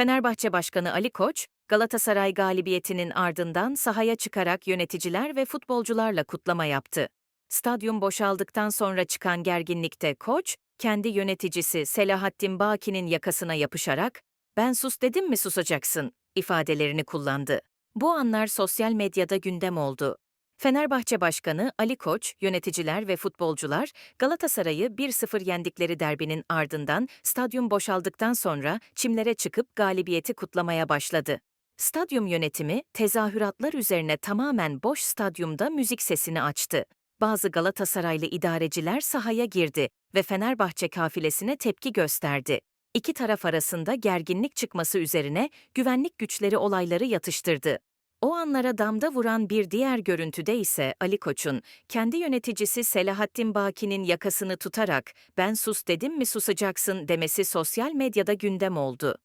Fenerbahçe Başkanı Ali Koç, Galatasaray galibiyetinin ardından sahaya çıkarak yöneticiler ve futbolcularla kutlama yaptı. Stadyum boşaldıktan sonra çıkan gerginlikte Koç, kendi yöneticisi Selahattin Baki'nin yakasına yapışarak "Ben sus dedim mi susacaksın?" ifadelerini kullandı. Bu anlar sosyal medyada gündem oldu. Fenerbahçe Başkanı Ali Koç, yöneticiler ve futbolcular Galatasaray'ı 1-0 yendikleri derbinin ardından stadyum boşaldıktan sonra çimlere çıkıp galibiyeti kutlamaya başladı. Stadyum yönetimi tezahüratlar üzerine tamamen boş stadyumda müzik sesini açtı. Bazı Galatasaraylı idareciler sahaya girdi ve Fenerbahçe kafilesine tepki gösterdi. İki taraf arasında gerginlik çıkması üzerine güvenlik güçleri olayları yatıştırdı. O anlara damda vuran bir diğer görüntüde ise Ali Koç'un kendi yöneticisi Selahattin Baki'nin yakasını tutarak "Ben sus dedim mi susacaksın" demesi sosyal medyada gündem oldu.